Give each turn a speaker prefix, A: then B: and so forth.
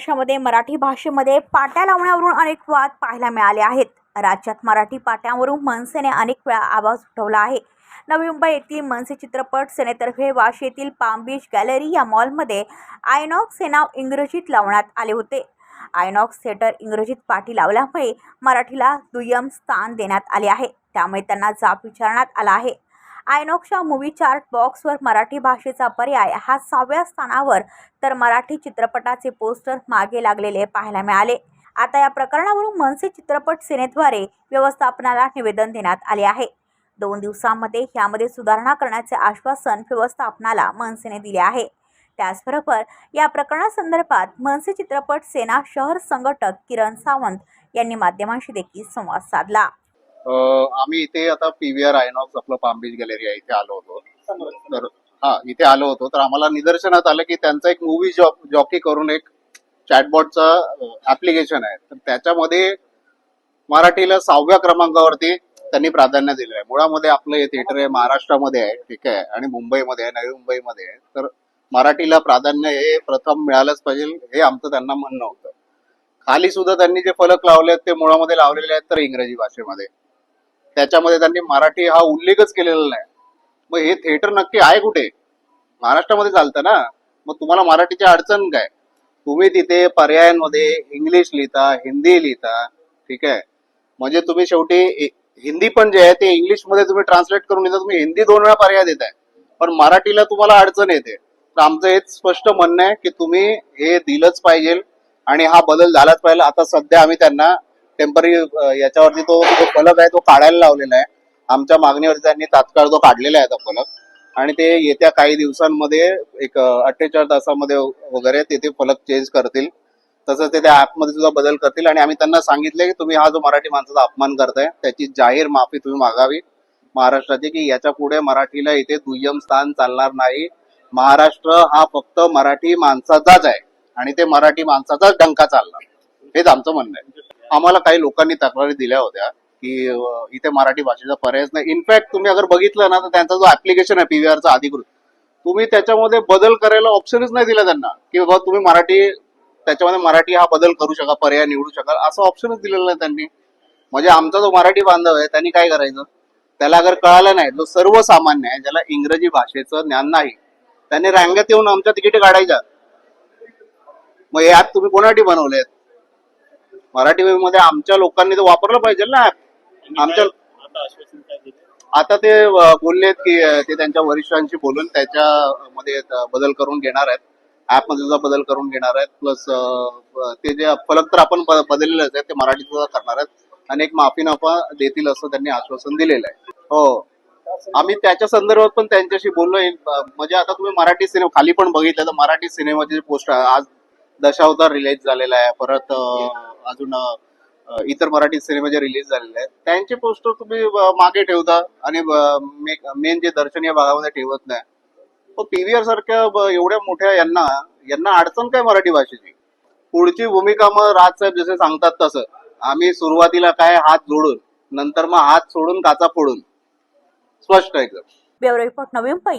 A: महाराष्ट्रामध्ये मराठी भाषेमध्ये पाट्या लावण्यावरून अनेक वाद पाहायला मिळाले आहेत. राज्यात मराठी पाट्यांवरून मनसेने अनेक वेळा आवाज उठवला आहे. नवी मुंबई येथील मनसे चित्रपट सेनेतर्फे वाशी येथील पाम बीच गॅलरी या मॉलमध्ये आयनॉक्स हे नाव इंग्रजीत लावण्यात आले होते. आयनॉक्स थिएटर इंग्रजीत पाठी लावल्यामुळे मराठीला दुय्यम स्थान देण्यात आले आहे. त्यामुळे त्यांना जाब विचारण्यात आला आहे. आयनॉक्सच्या मूवी चार्ट बॉक्सवर मराठी भाषेचा पर्याय हा सहाव्या स्थानावर तर मराठी चित्रपटाचे पोस्टर मागे लागलेले पाहायला मिळाले. आता या प्रकरणावरून मनसे चित्रपट सेनेद्वारे व्यवस्थापनाला निवेदन देण्यात आले आहे. दोन दिवसांमध्ये यामध्ये सुधारणा करण्याचे आश्वासन व्यवस्थापनाला मनसेने दिले आहे. त्याचबरोबर या प्रकरणासंदर्भात मनसे चित्रपट सेना शहर संघटक किरण सावंत यांनी माध्यमांशी देखील संवाद साधला.
B: आम्ही इथे आता पीव्हीआर आयनॉक्स आपलं पाम बीच गॅलरी आहे इथे आलो होतो. तर हा इथे आलो होतो. तर आम्हाला निदर्शनात आलं की त्यांचा एक मूवी जॉकी करून एक चॅटबॉटचं ऍप्लिकेशन आहे. तर त्याच्यामध्ये मराठीला सहाव्या क्रमांकावरती त्यांनी प्राधान्य दिलं आहे. मुळामध्ये आपलं हे थिएटर आहे महाराष्ट्रामध्ये आहे ठीक आहे आणि मुंबईमध्ये आहे नवी मुंबईमध्ये आहे. तर मराठीला प्राधान्य हे प्रथम मिळालंच पाहिजे हे आमचं त्यांना म्हणणं होतं. खाली सुद्धा त्यांनी जे फलक लावले आहेत ते मुळामध्ये लावलेले आहेत तर इंग्रजी भाषेमध्ये. त्याच्यामध्ये त्यांनी मराठी हा उल्लेखच केलेला नाही. मग हे थिएटर नक्की आहे कुठे? महाराष्ट्रामध्ये चालतं ना? मग तुम्हाला मराठीची अडचण काय? तुम्ही तिथे पर्यायांमध्ये इंग्लिश लिहिता हिंदी लिहिता ठीक आहे? म्हणजे तुम्ही शेवटी हिंदी पण जे आहे ते इंग्लिशमध्ये तुम्ही ट्रान्सलेट करून लिहिता तुम्ही हिंदी दोन वेळा पर्याय देताय. पण मराठीला तुम्हाला अडचण येते. तर आमचं हेच स्पष्ट म्हणणं आहे की तुम्ही हे दिलंच पाहिजे आणि हा बदल झालाच पाहिजे. आता सध्या आम्ही त्यांना टेंपररी याच्यावरती तो जो फलक आहे तो काढायला लावलेला आहे. आमच्या मागणीवरती त्यांनी तात्काळ तो काढलेला आहे तो फलक. आणि ते येत्या काही दिवसांमध्ये एक अठ्ठेचाळीस तासामध्ये वगैरे ते ते फलक चेंज करतील. तसंच ते त्या ऍपमध्ये सुद्धा बदल करतील. आणि आम्ही त्यांना सांगितले की तुम्ही हा जो मराठी माणसाचा अपमान करताय त्याची जाहीर माफी तुम्ही मागावी. महाराष्ट्राची की याच्यापुढे मराठीला इथे दुय्यम स्थान चालणार नाही. महाराष्ट्र हा फक्त मराठी माणसाचाच आहे. आणि ते मराठी माणसाचाच डंका चालणार. हेच आमचं म्हणणं आहे. आम्हाला काही लोकांनी तक्रारी दिल्या होत्या की इथे मराठी भाषेचा पर्यायच नाही. इनफॅक्ट तुम्ही अगर बघितलं ना तर त्यांचा जो ऍप्लिकेशन आहे पीव्हीआरचा अधिकृत तुम्ही त्याच्यामध्ये बदल करायला ऑप्शनच नाही दिला त्यांना. की बाबा तुम्ही मराठी त्याच्यामध्ये मराठी हा बदल करू शका पर्याय निवडू शकाल असं ऑप्शनच दिलेलं नाही त्यांनी. म्हणजे आमचा जो मराठी बांधव आहे त्यांनी काय करायचं? त्याला अगर कळालं नाही जो सर्वसामान्य आहे ज्याला इंग्रजी भाषेचं ज्ञान नाही त्यांनी रांगेत येऊन आमच्या तिकीट काढायच्या. मग हे ऍप तुम्ही कोणासाठी बनवलेत? मराठी मध्ये आमच्या लोकांनी ते वापरलं पाहिजे ना ऍप आमच्या आता ते बोललेत की ते त्यांच्या वरिष्ठांशी बोलून त्याच्यामध्ये बदल करून घेणार आहेत. ऍपमध्ये सुद्धा बदल करून घेणार आहेत. प्लस ते जे फलक तर आपण ब- बदललेलेच आहेत. ते मराठीत सुद्धा करणार आहेत. आणि एक माफी नफा देतील असं त्यांनी आश्वासन दिलेलं आहे. हो. आम्ही त्याच्या संदर्भात पण त्यांच्याशी बोललोय. अं, म्हणजे आता तुम्ही मराठी सिनेमा खाली पण बघितलं तर मराठी सिनेमाचे पोस्ट आज दशावतार रिलीज झालेला आहे. परत अं, अजून इतर मराठी सिनेमे जे रिलीज झालेले आहेत त्यांचे पोस्टर तुम्ही मागे ठेवता आणि मेन जे दर्शनीय भागामध्ये ठेवत नाही. पण पीव्हीआर सारख्या एवढ्या मोठ्या यांना यांना अडचण काय मराठी भाषेची? पुढची भूमिका मग राजसाहेब जसे सांगतात तसं. आम्ही सुरुवातीला काय हात जोडून नंतर मग हात सोडून काचा फोडून. स्पष्ट एकदम
A: ब्युरो रिपोर्ट नवी मुंबई